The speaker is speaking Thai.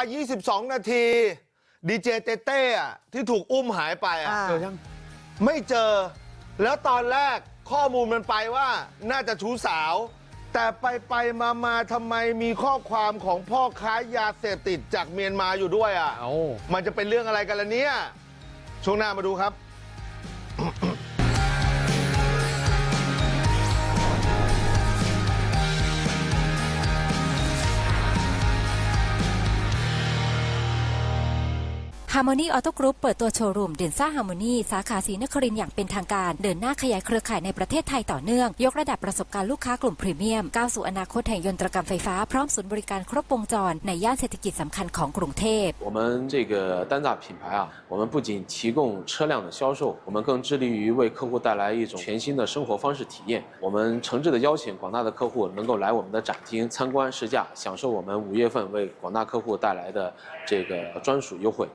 22 นาทีดีเจเต้เต้อะที่ถูกอุ้มหายไปอะอ่าเจอยังไม่เจอ แล้วตอนแรกข้อมูลมันไปว่าน่าจะชู้สาว แต่ไปไปมามาทำไมมีข้อความของพ่อค้ายาเสพติดจากเมียนมาอยู่ด้วยอะเอามันจะเป็นเรื่องอะไรกันล่ะเนี่ยช่วงหน้ามาดูครับ Harmony Auto Group เปิดตัวโชว์รูมเดนซ่า Harmony สาขาศรีนครินทร์อย่างเป็นทางการ เดินหน้าขยายเครือข่ายในประเทศไทยต่อเนื่อง ยกระดับประสบการณ์ลูกค้ากลุ่มพรีเมียม ก้าวสู่อนาคตแห่งยนตรกรรมไฟฟ้า พร้อมศูนย์บริการครบวงจร ในย่านเศรษฐกิจสำคัญของกรุงเทพ 我们这个单价品牌啊，我们不仅提供车辆的销售，我们更致力于为客户带来一种全新的生活方式体验。我们诚挚的邀请广大的客户能够来我们的展厅参观试驾，享受我们五月份为广大客户带来的这个专属优惠。